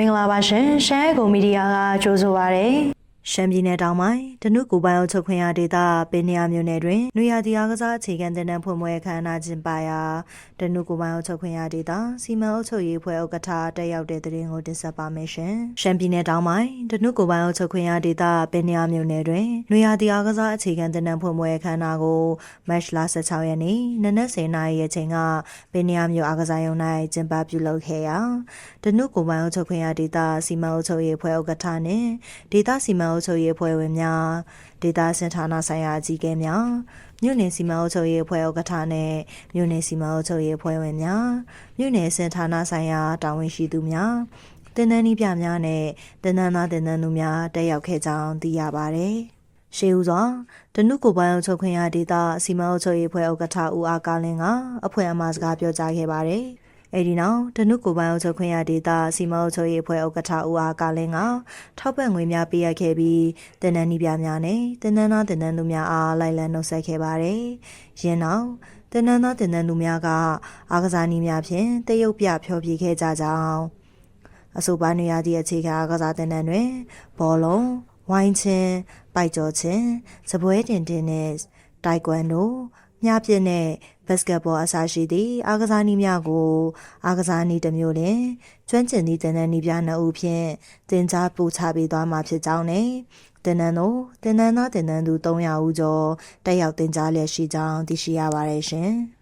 မင်္ဂလာပါရှင်ရှမ်းကိုမီဒီယာကကြိုဆိုပါရစေ ရှမ်းပြည်နယ်တောင်ပိုင်းတနုကိုပိုင်အုပ်ချုပ်ခွင့်ရဒေသပင်နေရမြို့နယ်တွင်နွေရာသီအားကစားအခြေခံတင်နန်းဖွင့်ပွဲအခမ်းအနားကျင်းပရာတနုကိုပိုင်အုပ်ချုပ်ခွင့်ရဒေသစီမံအုပ်ချုပ်ရေးဖွဲ့ဥက္ကဋ္ဌတက်ရောက်တဲ့တဲ့ရင်ကိုတင်ဆက်ပါမယ်ရှင်။ရှမ်းပြည်နယ်တောင်ပိုင်းတနုကိုပိုင်အုပ်ချုပ်ခွင့်ရဒေသပင်နေရမြို့နယ်တွင်နွေရာသီအားကစားအခြေခံတင်နန်းဖွင့်ပွဲအခမ်းအနားကိုမတ်လ16ရက်နေ့နနက်10:00နာရီအချိန်ကပင်နေရမြို့အားကစားရုံ၌ကျင်းပပြုလုပ်ခဲ့ရာတနုကိုပိုင်အုပ်ချုပ်ခွင့်ရဒေသစီမံအုပ်ချုပ်ရေးဖွဲ့ဥက္ကဋ္ဌနှင့်ဒေသစီမံအုပ်ချုပ်ရေးဖွဲ့ဝင်များဒေသစင်ဌာနဆိုင်ရာအကြီးအကဲများမြို့နယ်စီမံအုပ်ချုပ်ရေးအဖွဲ့ဥက္ကဋ္ဌနဲ့မြို့နယ်စီမံအုပ်ချုပ်ရေးအဖွဲ့ဝင်များမြို့နယ်စင်ဌာနဆိုင်ရာတာဝန်ရှိသူများတင်နန်းဤပြများနဲ့တင်နန်းသားတင်နန်းသူများတက်ရောက်ခဲ့ကြောင်းသိရပါတယ်။ရှေးဦးစွာတနုကိုပိုင်းအုပ်ချုပ်ခွင့်ရဒေသစီမံအုပ်ချုပ်ရေးဖွဲ့ဥက္ကဋ္ဌဦးအားကားလင်းကအဖွဲ့အမှားစကားပြောကြားခဲ့ပါတယ်။ အဲဒီနောက်တနုကိုပိုင်းအုပ်ချုပ်ခွင့်ရဒေသစီမံအုပ်ချုပ်ရေးအဖွဲ့ဥက္ကဋ္ဌဦးအားကားလင်းကထောက်ပံ့ငွေများပေးအပ်ခဲ့ပြီးတင်နန်းဤပြများနဲ့တင်နန်းသားတင်နန်းသူများအားလိုက်လံနှုတ်ဆက်ခဲ့ပါတယ်။ယင်းနောက်တင်နန်းသားတင်နန်းသူများကအာကစားနည်းများဖြင့်တရုတ်ပြဖျော်ဖြေခဲ့ကြကြောင်းအဆိုပါနေရာဒီအခြေခံအားကစားတင်နန်းတွင်ဘောလုံးဝိုင်းချင်းပိုက်ကြော်ချင်းစပွဲတင်တင်နဲ့တိုက်ကွမ်ဒို မြပြည့်နဲ့ဘတ်စကတ်ဘောအစားရှိသည့်အားကစားနည်းများကို အားကစားနည်းတစ်မျိုးနဲ့ကျွမ်းကျင်သည့်တင်နန်းနည်းပြနှစ်ဦးဖြင့်တင် जा ပို့ချပေးသွားမှာဖြစ်ကြောင်းနဲ့တင်နန်းတို့တင်နန်းသားတင်နန်းသူ300ဦးကျော်တက်ရောက်တင် जा လျက်ရှိကြောင်းသိရှိရပါတယ်ရှင်။